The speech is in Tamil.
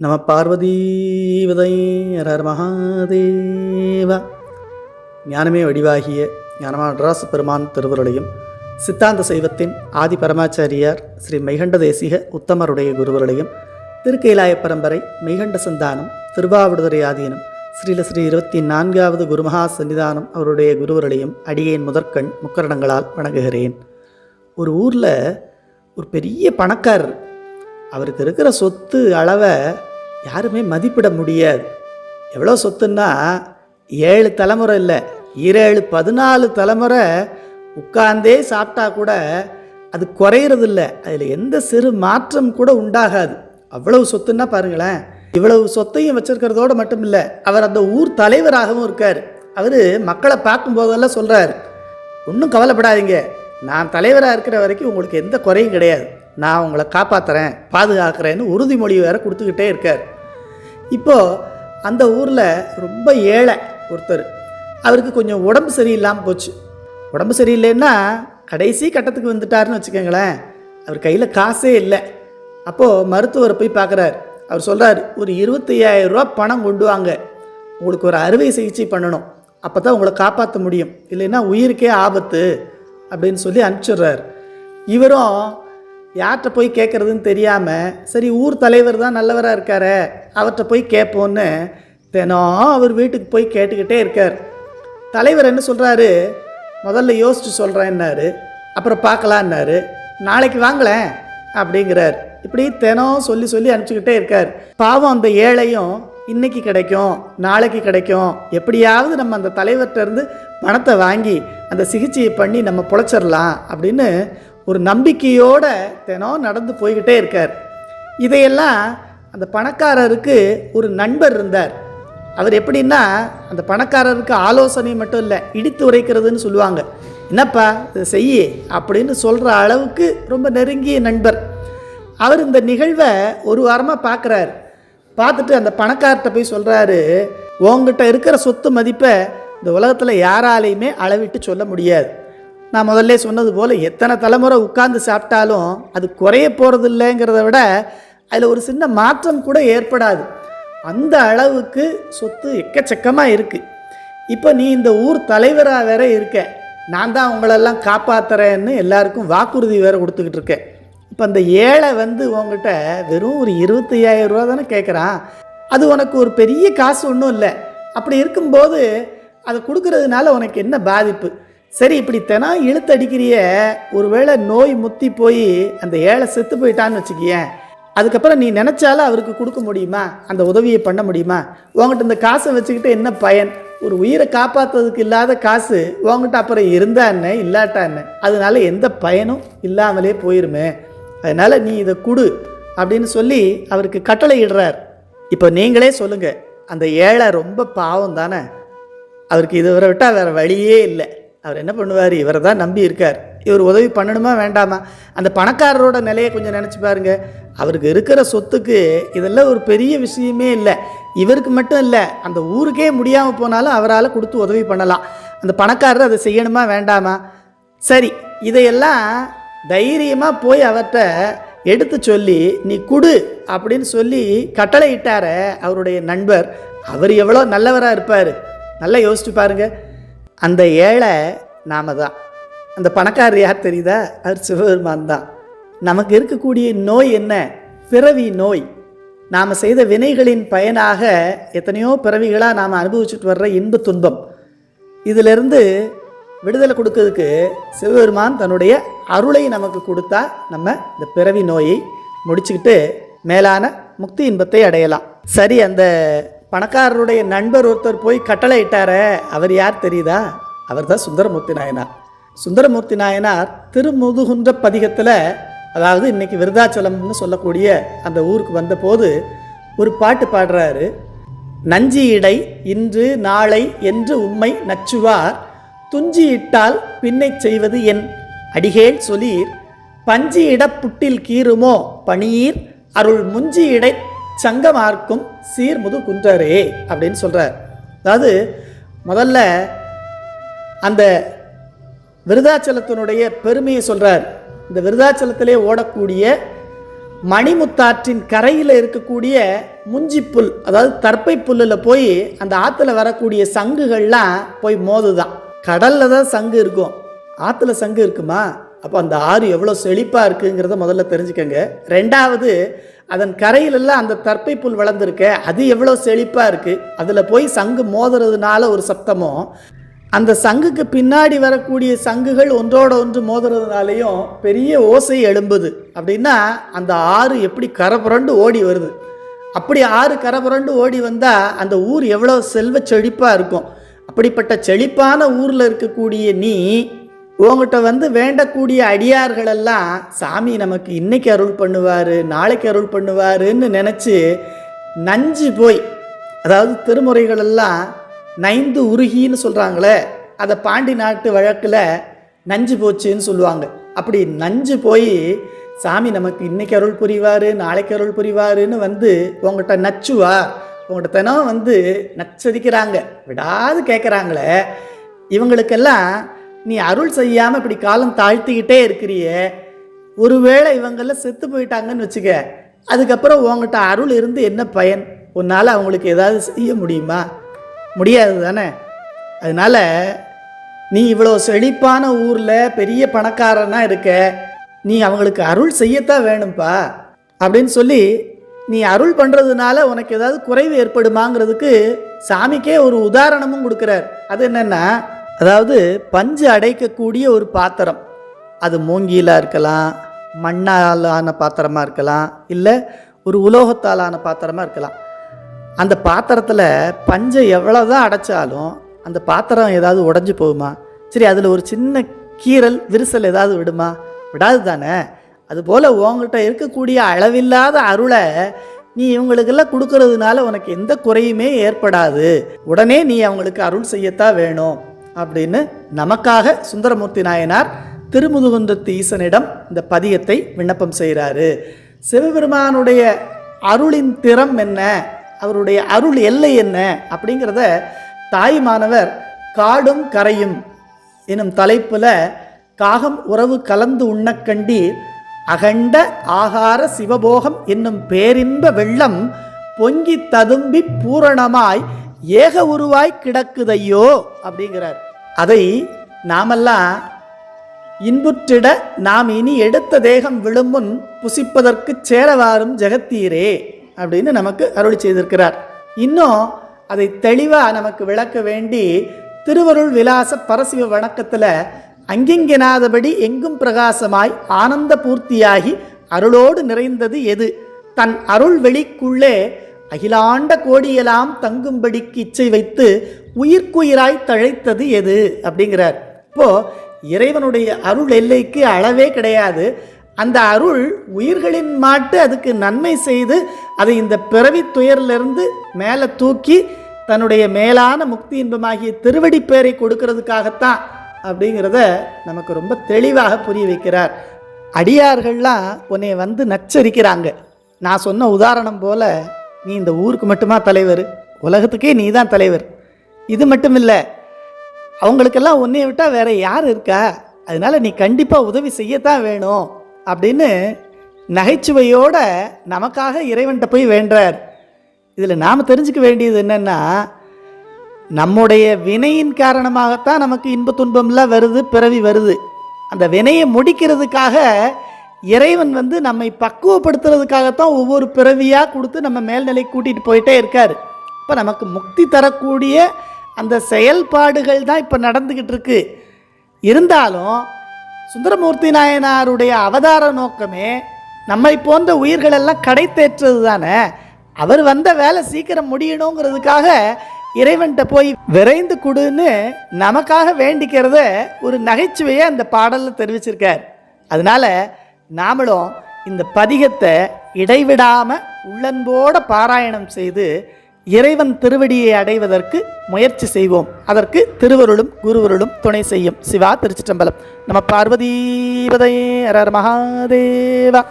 நம பார்வதீவதை ஹர மகாதேவா. ஞானமே வடிவாகிய ஞானமானராச பெருமான் திருவருளையும் சித்தாந்த சைவத்தின் ஆதி பரமாச்சாரியார் ஸ்ரீ மெய்கண்ட தேசிக உத்தமருடைய குருவருளையும் திருக்கைலாய பரம்பரை மெய்கண்ட சந்தானம் திருவாவடுதுறை ஆதீனம் ஸ்ரீல ஸ்ரீ இருபத்தி நான்காவது குருமகா சன்னிதானம் அவருடைய குருவருளையும் அடியேன் முதற்கண் முக்கரணங்களால் வணங்குகிறேன். ஒரு ஊரில் ஒரு பெரிய பணக்காரர் அவருக்கு இருக்கிற சொத்து அளவை யாருமே மதிப்பிட முடியாது. எவ்வளோ சொத்துன்னா ஏழு தலைமுறை இல்லை இரேழு பதினாலு தலைமுறை உட்கார்ந்தே சாப்பிட்டா கூட அது குறையிறது இல்லை அதில் எந்த சிறு மாற்றம் கூட உண்டாகாது. அவ்வளவு சொத்துன்னா பாருங்களேன் இவ்வளவு சொத்தையும் வச்சிருக்கிறதோடு மட்டும் இல்லை அவர் அந்த ஊர் தலைவராகவும் இருக்கார். அவர் மக்களை பார்க்கும்போதெல்லாம் சொல்கிறாரு ஒன்றும் கவலைப்படாதீங்க நான் தலைவராக இருக்கிற வரைக்கும் உங்களுக்கு எந்த குறையும் கிடையாது. நான் உங்களை காப்பாற்றுறேன் பாதுகாக்கிறேன்னு உறுதிமொழி வேறு கொடுத்துக்கிட்டே இருக்கார். இப்போது அந்த ஊரில் ரொம்ப ஏழை ஒருத்தர். அவருக்கு கொஞ்சம் உடம்பு சரியில்லாமல் போச்சு. உடம்பு சரியில்லைன்னா கடைசி கட்டத்துக்கு வந்துட்டாருன்னு வச்சுக்கோங்களேன் அவர் கையில் காசே இல்லை. அப்போது மருத்துவரை போய் பார்க்குறாரு அவர் சொல்கிறார் ஒரு இருபத்தையாயிரம் ரூபா பணம் கொண்டு வாங்க. உங்களுக்கு ஒரு அறுவை சிகிச்சை பண்ணணும். அப்போ தான் உங்களை காப்பாற்ற முடியும். இல்லைன்னா உயிருக்கே ஆபத்து. அப்படின்னு சொல்லி அனுப்பிச்சிடுறாரு. இவரும் யார்கிட்ட போய் கேட்குறதுன்னு தெரியாமல் சரி ஊர் தலைவர் தான் நல்லவராக இருக்காரே அவர்கிட்ட போய் கேட்போன்னு தினம் அவர் வீட்டுக்கு போய் கேட்டுக்கிட்டே இருக்கார். தலைவர் என்ன சொல்கிறாரு முதல்ல யோசிச்சு சொல்கிறேன்னாரு அப்புறம் பார்க்கலான்னாரு நாளைக்கு வாங்களேன் அப்படிங்கிறார். இப்படி தினம் சொல்லி சொல்லி அனுப்பிச்சிக்கிட்டே இருக்கார். பாவம் அந்த ஏழையும் இன்னைக்கு கிடைக்கும் நாளைக்கு கிடைக்கும். எப்படியாவது நம்ம அந்த தலைவர்கிட்ட இருந்து பணத்தை வாங்கி அந்த சிகிச்சையை பண்ணி நம்ம பொழைச்சிடலாம் அப்படின்னு ஒரு நம்பிக்கையோட தினம் நடந்து போய்கிட்டே இருக்கார். இதையெல்லாம் அந்த பணக்காரருக்கு ஒரு நண்பர் இருந்தார். அவர் எப்படின்னா அந்த பணக்காரருக்கு ஆலோசனை மட்டும் இல்லை இடித்து உரைக்கிறதுன்னு சொல்லுவாங்க. என்னப்பா இதை செய்ய அப்படின்னு சொல்கிற அளவுக்கு ரொம்ப நெருங்கிய நண்பர். அவர் இந்த நிகழ்வை ஒரு வாரமாக பார்க்குறாரு பார்த்துட்டு அந்த பணக்கார்கிட்ட போய் சொல்கிறாரு உங்ககிட்ட இருக்கிற சொத்து மதிப்பை இந்த உலகத்தில் யாராலையுமே அளவிட்டு சொல்ல முடியாது. நான் முதல்ல சொன்னது போல் எத்தனை தலைமுறை உட்கார்ந்து சாப்பிட்டாலும் அது குறைய போகிறது இல்லைங்கிறத விட அதில் ஒரு சின்ன மாற்றம் கூட ஏற்படாது. அந்த அளவுக்கு சொத்து எக்கச்சக்கமாக இருக்குது இப்போ நீ இந்த ஊர் தலைவராக வேற இருக்க. நான் தான் உங்களெல்லாம் காப்பாற்றுறேன்னு எல்லாருக்கும் வாக்குறுதி வேறு கொடுத்துக்கிட்டு இருக்கேன் இப்போ அந்த ஏழை வந்து உங்ககிட்ட வெறும் ஒரு இருபத்தையாயிரம் ரூபா தானே கேட்குறான் அது உனக்கு ஒரு பெரிய காசு ஒன்றும் இல்லை. அப்படி இருக்கும்போது அதை கொடுக்கறதுனால உனக்கு என்ன பாதிப்பு? சரி இப்படி தினம் இழுத்தடிக்கிறிய ஒருவேளை நோய் முத்தி போய் அந்த ஏழை செத்து போயிட்டான்னு வச்சுக்கியேன். அதுக்கப்புறம் நீ நினச்சாலும் அவருக்கு கொடுக்க முடியுமா? அந்த உதவியை பண்ண முடியுமா? உங்கள்கிட்ட இந்த காசை வச்சுக்கிட்டு என்ன பயன்? ஒரு உயிரை காப்பாற்றுறதுக்கு இல்லாத காசு உங்ககிட்ட அப்புறம் இருந்தா என்ன இல்லாட்டா என்ன அதனால எந்த பயனும் இல்லாமலே போயிருமே. அதனால் நீ இதை கொடு அப்படின்னு சொல்லி அவருக்கு கட்டளை இடுறார் இப்போ நீங்களே சொல்லுங்கள் அந்த ஏழை ரொம்ப பாவம் தானே? அவருக்கு இவரை விட்டால் வேறு வழியே இல்லை. அவர் என்ன பண்ணுவார்? இவரை தான் நம்பி இருக்கார். இவர் உதவி பண்ணணுமா வேண்டாமா? அந்த பணக்காரரோட நிலையை கொஞ்சம் நினச்சி பாருங்க. அவருக்கு இருக்கிற சொத்துக்கு இதெல்லாம் ஒரு பெரிய விஷயமே இல்லை. இவருக்கு மட்டும் இல்லை அந்த ஊருக்கே முடியாமல் போனாலும் அவரால் கொடுத்து உதவி பண்ணலாம். அந்த பணக்காரர் அதை செய்யணுமா வேண்டாமா? சரி இதையெல்லாம் தைரியமாக போய் அவர்கிட்ட எடுத்து சொல்லி நீ குடு அப்படின்னு சொல்லி கட்டளை இட்டார அவருடைய நண்பர். அவர் எவ்வளோ நல்லவராக இருப்பார். நல்லா யோசிச்சு பாருங்கள் அந்த ஏழை நாம தான். அந்த பணக்காரர் யார் தெரியுதா? அவர் சிவபெருமான் தான். நமக்கு இருக்கக்கூடிய நோய் என்ன? பிறவி நோய். நாம் செய்த வினைகளின் பயனாக எத்தனையோ பிறவிகளாக நாம் அனுபவிச்சுட்டு வர்ற இன்ப துன்பம். இதிலிருந்து விடுதலை கொடுக்கறதுக்கு சிவபெருமான் தன்னுடைய அருளை நமக்கு கொடுத்தா நம்ம இந்த பிறவி நோயை முடிச்சுக்கிட்டு மேலான முக்தி இன்பத்தை அடையலாம். சரி அந்த பணக்காரருடைய நண்பர் ஒருத்தர் போய் கட்டளை இட்டாரே அவர் யார் தெரியுதா? அவர் தான் சுந்தரமூர்த்தி நாயனார். சுந்தரமூர்த்தி நாயனார் திருமுதுகுன்ற பதிகத்தில் அதாவது இன்னைக்கு விருதாச்சலம்னு சொல்லக்கூடிய அந்த ஊருக்கு வந்தபோது ஒரு பாட்டு பாடுறாரு. நஞ்சி இடை இன்று நாளை என்று உம்மை நச்சுவார் துஞ்சி இட்டால் பின்னைச் செய்வது என் அடிகேள் சொலீர் பஞ்சி இடப் புட்டில் கீறுமோ பணியீர் அருள் முஞ்சி இடை சங்கமார்க்கும் சீர்முது குன்றரே அப்படின்னு சொல்கிறார் அதாவது முதல்ல அந்த விருதாச்சலத்தினுடைய பெருமையை சொல்கிறார் இந்த விருதாச்சலத்திலே ஓடக்கூடிய மணிமுத்தாற்றின் கரையில் இருக்கக்கூடிய முஞ்சிப்புல் அதாவது தற்பை புல்லில் போய் அந்த ஆற்றுல வரக்கூடிய சங்குகள்லாம் போய் மோதுதான். கடலில் தான் சங்கு இருக்கும். ஆற்றுல சங்கு இருக்குமா? அப்போ அந்த ஆறு எவ்வளோ செழிப்பாக இருக்குங்கிறத முதல்ல தெரிஞ்சுக்கோங்க. ரெண்டாவது அதன் கரையிலெல்லாம் அந்த தற்பை புல் வளர்ந்துருக்க அது எவ்வளோ செழிப்பாக இருக்குது அதில் போய் சங்கு மோதுறதுனால ஒரு சத்தமும் அந்த சங்குக்கு பின்னாடி வரக்கூடிய சங்குகள் ஒன்றோட ஒன்று மோதுறதுனாலையும் பெரிய ஓசை எழும்புது. அப்படின்னா அந்த ஆறு எப்படி கரபுரண்டு ஓடி வருது. அப்படி ஆறு கரபுரண்டு ஓடி வந்தால் அந்த ஊர் எவ்வளோ செல்வ செழிப்பாக இருக்கும். அப்படிப்பட்ட செழிப்பான ஊரில் இருக்கக்கூடிய நீ உங்கள்கிட்ட வந்து வேண்டக்கூடிய அடியார்களெல்லாம் சாமி நமக்கு இன்னைக்கு அருள் பண்ணுவார் நாளைக்கு அருள் பண்ணுவாருன்னு நினச்சி நஞ்சு போய் அதாவது திருமுறைகளெல்லாம் நைந்து உருகின்னு சொல்கிறாங்களே அதை பாண்டி நாட்டு வழக்கில் நஞ்சு போச்சுன்னு சொல்லுவாங்க. அப்படி நஞ்சு போய் சாமி நமக்கு இன்றைக்கி அருள் புரிவார் நாளைக்கு அருள் புரிவாருன்னு வந்து உங்கள்கிட்ட நச்சுவா உங்கள்கிட்ட தினம் வந்து நச்சரிக்கிறாங்க. விடாது கேட்குறாங்களே இவங்களுக்கெல்லாம் நீ அருள் செய்யாமல் இப்படி காலம் தாழ்த்திக்கிட்டே இருக்கிறியே. ஒருவேளை இவங்கெல்லாம் செத்து போயிட்டாங்கன்னு வச்சுக்க அதுக்கப்புறம் உங்ககிட்ட அருள் இருந்து என்ன பயன்? உன்னால் அவங்களுக்கு ஏதாவது செய்ய முடியுமா? முடியாது தானே? அதனால் நீ இவ்வளோ செழிப்பான ஊரில் பெரிய பணக்காரனாக இருக்க நீ அவங்களுக்கு அருள் செய்யத்தான் வேணும்ப்பா அப்படின்னு சொல்லி நீ அருள் பண்ணுறதுனால உனக்கு ஏதாவது குறைவு ஏற்படுமாங்கிறதுக்கு சாமிக்கே ஒரு உதாரணமும் கொடுக்குறார். அது என்னென்னா அதாவது பஞ்சு அடைக்கக்கூடிய ஒரு பாத்திரம். அது மூங்கிலாக இருக்கலாம் மண்ணால் ஆன பாத்திரமாக இருக்கலாம் இல்லை ஒரு உலோகத்தால் ஆன பாத்திரமாக இருக்கலாம். அந்த பாத்திரத்தில் பஞ்சை எவ்வளோ தான் அடைச்சாலும் அந்த பாத்திரம் ஏதாவது உடஞ்சி போகுமா? சரி அதில் ஒரு சின்ன கீறல் விரிசல் ஏதாவது விடுமா? விடாது தானே. அதுபோல் உங்ககிட்ட இருக்கக்கூடிய அளவில்லாத அருளை நீ இவங்களுக்கெல்லாம் கொடுக்கறதுனால உனக்கு எந்த குறையுமே ஏற்படாது. உடனே நீ அவங்களுக்கு அருள் செய்யத்தான் வேணும். அப்படின்னு நமக்காக சுந்தரமூர்த்தி நாயனார் திருமுதுகுன்றத்து ஈசனிடம் இந்த பதியத்தை விண்ணப்பம் செய்கிறாரு. சிவபெருமானுடைய அருளின் திறம் என்ன? அவருடைய அருள் எல்லை என்ன? அப்படிங்கிறத தாய்மானவர் காடும் கரையும் எனும் தலைப்பில் காகம் உறவு கலந்து உண்ணக்கண்டி அகண்ட ஆகார சிவபோகம் என்னும் பேரின்ப வெள்ளம் பொங்கி ததும்பி பூரணமாய் ஏக உருவாய் கிடக்குதையோ அப்படிங்கிறார். அதை நாமெல்லாம் இன்புற்றிட நாம் இனி எடுத்த தேகம் விழுமுன் புசிப்பதற்கு சேரவாரும் ஜெகத்தீரே அப்படின்னு நமக்கு அருள் செய்திருக்கிறார். இன்னும் அதை தெளிவாக நமக்கு விளக்க வேண்டி திருவருள் விலாச பரசிவ வணக்கத்தில் அங்கிங்கெனாதபடி எங்கும் பிரகாசமாய் ஆனந்த பூர்த்தியாகி அருளோடு நிறைந்தது எது? தன் அருள் வெளிக்குள்ளே அகிலாண்ட கோடியெல்லாம் தங்கும்படிக்கு இச்சை வைத்து உயிர்க்குயிராய் தழைத்தது எது? அப்படிங்கிறார். இப்போ இறைவனுடைய அருள் எல்லைக்கு அளவே கிடையாது. அந்த அருள் உயிர்களின் மாட்டு அதுக்கு நன்மை செய்து அதை இந்த பிறவி துயரிலிருந்து மேலே தூக்கி தன்னுடைய மேலான முக்தி இன்பமாகிய திருவடி பேரை கொடுக்கறதுக்காகத்தான் அப்படிங்கிறத நமக்கு ரொம்ப தெளிவாக புரிய வைக்கிறார். அடியார்கள்லாம் உன்னை வந்து நச்சரிக்கிறாங்க. நான் சொன்ன உதாரணம் போல நீ இந்த ஊருக்கு மட்டுமா தலைவர்? உலகத்துக்கே நீ தான் தலைவர். இது மட்டும் இல்லை அவங்களுக்கெல்லாம் உன்னைய விட்டால் வேற யார் இருக்கா? அதனால நீ கண்டிப்பாக உதவி செய்யத்தான் வேணும் அப்படின்னு நகைச்சுவையோட நமக்காக இறைவன்கிட்ட போய் வேண்டார் இதில் நாம் தெரிஞ்சுக்க வேண்டியது என்னென்னா நம்முடைய வினையின் காரணமாகத்தான் நமக்கு இன்ப துன்பம்லாம் வருது பிறவி வருது. அந்த வினையை முடிக்கிறதுக்காக இறைவன் வந்து நம்மை பக்குவப்படுத்துறதுக்காகத்தான் ஒவ்வொரு பிறவியாக கொடுத்து நம்ம மேல்நிலை கூட்டிகிட்டு போயிட்டே இருக்கார். இப்போ நமக்கு முக்தி தரக்கூடிய அந்த செயல்பாடுகள் தான் இப்போ நடந்துக்கிட்டு இருக்கு. இருந்தாலும் சுந்தரமூர்த்தி நாயனாருடைய அவதார நோக்கமே நம்மை போன்ற உயிர்களெல்லாம் கடை தேற்றுறது தானே அவர் வந்த வேலை சீக்கிரம் முடியணுங்கிறதுக்காக இறைவன்கிட்ட போய் விரைந்து கொடுன்னு நமக்காக வேண்டிக்கிறத ஒரு நகைச்சுவையை அந்த பாடலில் தெரிவிச்சிருக்கார். அதனால நாமளும் இந்த பதிகத்தை இடைவிடாமல் உள்ளன்போட பாராயணம் செய்து இறைவன் திருவடியை அடைவதற்கு முயற்சி செய்வோம். அதற்கு திருவருளும் குருவருளும் துணை செய்யும் சிவா திருச்சிற்றம்பலம். நம்ம பார்வதீபதே அரர் மகாதேவா.